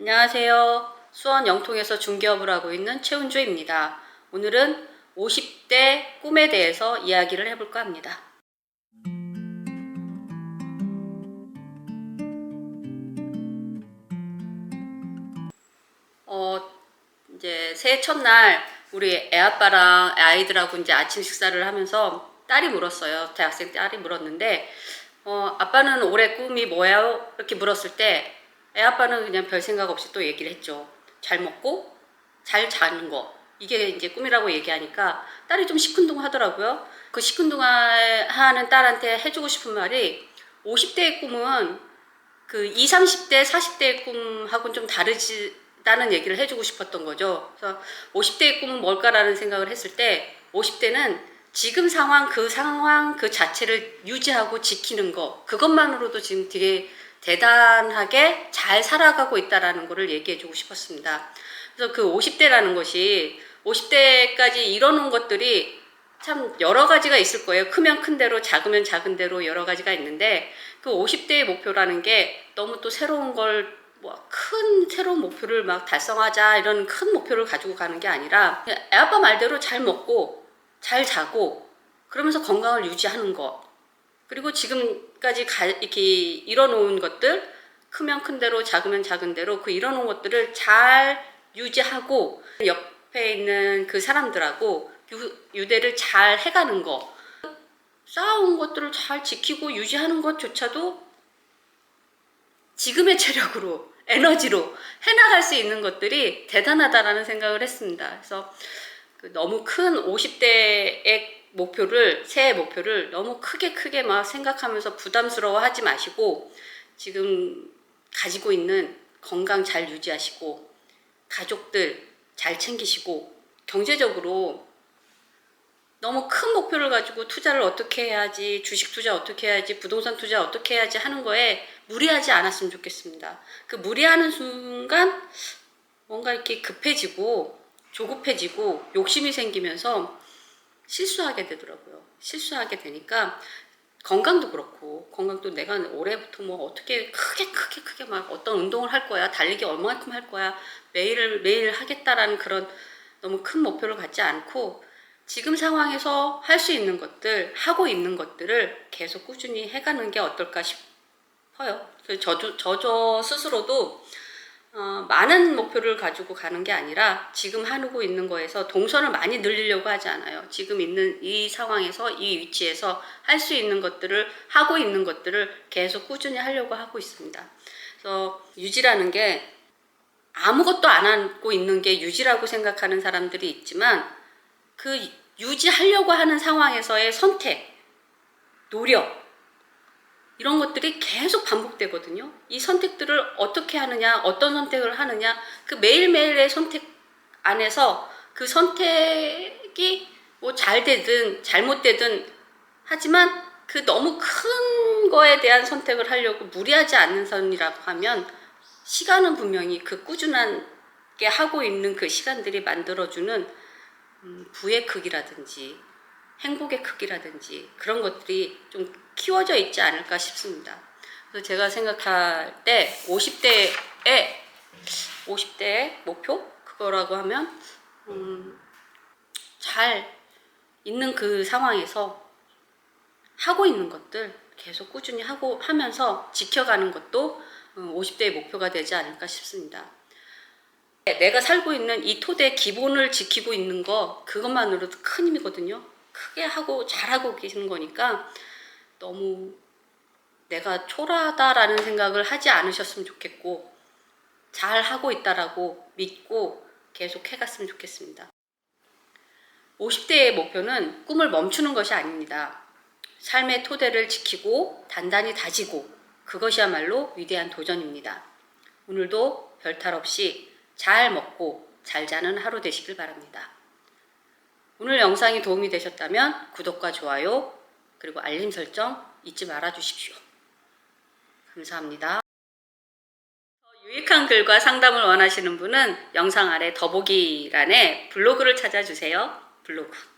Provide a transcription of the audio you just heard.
안녕하세요. 수원 영통에서 중개업을 하고 있는 최은주입니다. 오늘은 50대 꿈에 대해서 이야기를 해볼까 합니다. 어, 이제 새해 첫날 우리 애아빠랑 아이들하고 이제 아침 식사를 하면서 딸이 물었어요. 대학생 딸이 물었는데, 어, 아빠는 올해 꿈이 뭐예요? 이렇게 물었을 때, 애 아빠는 그냥 별 생각 없이 또 얘기를 했죠. 잘 먹고, 잘 자는 거. 이게 이제 꿈이라고 얘기하니까 딸이 좀 시큰둥 하더라고요. 그 시큰둥 하는 딸한테 해주고 싶은 말이 50대의 꿈은 그 20, 30대, 40대의 꿈하고는 좀 다르다는 얘기를 해주고 싶었던 거죠. 그래서 50대의 꿈은 뭘까라는 생각을 했을 때 50대는 지금 상황, 그 상황 그 자체를 유지하고 지키는 거, 그것만으로도 지금 되게 대단하게 잘 살아가고 있다라는 거를 얘기해 주고 싶었습니다. 그래서 그 50대라는 것이 50대까지 이뤄놓은 것들이 참 여러 가지가 있을 거예요. 크면 큰 대로, 작으면 작은 대로 여러 가지가 있는데 그 50대의 목표라는 게 너무 또 새로운 걸 뭐큰 새로운 목표를 막 달성하자 이런 큰 목표를 가지고 가는 게 아니라 애 아빠 말대로 잘 먹고 잘 자고 그러면서 건강을 유지하는 거 그리고 지금까지 가, 이렇게 이뤄놓은 것들 크면 큰 대로 작으면 작은 대로 그 이뤄놓은 것들을 잘 유지하고 옆에 있는 그 사람들하고 유, 유대를 잘 해가는 거 쌓아온 것들을 잘 지키고 유지하는 것조차도 지금의 체력으로 에너지로 해나갈 수 있는 것들이 대단하다라는 생각을 했습니다. 그래서 그 너무 큰 50대의 목표를 새해 목표를 너무 크게 크게 막 생각하면서 부담스러워 하지 마시고 지금 가지고 있는 건강 잘 유지하시고 가족들 잘 챙기시고 경제적으로 너무 큰 목표를 가지고 투자를 어떻게 해야지 주식 투자 어떻게 해야지 부동산 투자 어떻게 해야지 하는 거에 무리하지 않았으면 좋겠습니다. 그 무리하는 순간 뭔가 이렇게 급해지고 조급해지고 욕심이 생기면서 실수하게 되더라고요. 실수하게 되니까 건강도 그렇고 건강도 내가 올해부터 뭐 어떻게 크게 크게 크게 막 어떤 운동을 할 거야 달리기 얼마만큼 할 거야 매일 매일 하겠다라는 그런 너무 큰 목표를 갖지 않고 지금 상황에서 할 수 있는 것들 하고 있는 것들을 계속 꾸준히 해가는 게 어떨까 싶어요. 저도 저 저 스스로도 어, 많은 목표를 가지고 가는 게 아니라 지금 하고 있는 거에서 동선을 많이 늘리려고 하지 않아요. 지금 있는 이 상황에서 이 위치에서 할 수 있는 것들을 하고 있는 것들을 계속 꾸준히 하려고 하고 있습니다. 그래서 유지라는 게 아무것도 안 하고 있는 게 유지라고 생각하는 사람들이 있지만 그 유지하려고 하는 상황에서의 선택, 노력, 이런 것들이 계속 반복되거든요. 이 선택들을 어떻게 하느냐, 어떤 선택을 하느냐, 그 매일매일의 선택 안에서 그 선택이 뭐 잘 되든 잘못되든 하지만 그 너무 큰 거에 대한 선택을 하려고 무리하지 않는 선이라고 하면 시간은 분명히 그 꾸준하게 하고 있는 그 시간들이 만들어주는 음, 부의 크기라든지 행복의 크기라든지 그런 것들이 좀 키워져 있지 않을까 싶습니다. 그래서 제가 생각할 때 50대의 50대의 목표 그거라고 하면 음, 잘 있는 그 상황에서 하고 있는 것들 계속 꾸준히 하고 하면서 지켜가는 것도 50대의 목표가 되지 않을까 싶습니다. 내가 살고 있는 이 토대 기본을 지키고 있는 거 그것만으로도 큰 힘이거든요. 크게 하고 잘하고 계시는 거니까 너무 내가 초라하다라는 생각을 하지 않으셨으면 좋겠고 잘 하고 있다라고 믿고 계속 해갔으면 좋겠습니다. 50대의 목표는 꿈을 멈추는 것이 아닙니다. 삶의 토대를 지키고 단단히 다지고 그것이야말로 위대한 도전입니다. 오늘도 별탈 없이 잘 먹고 잘 자는 하루 되시길 바랍니다. 오늘 영상이 도움이 되셨다면 구독과 좋아요 그리고 알림 설정 잊지 말아 주십시오. 감사합니다. 더 유익한 글과 상담을 원하시는 분은 영상 아래 더보기란에 블로그를 찾아주세요. 블로그.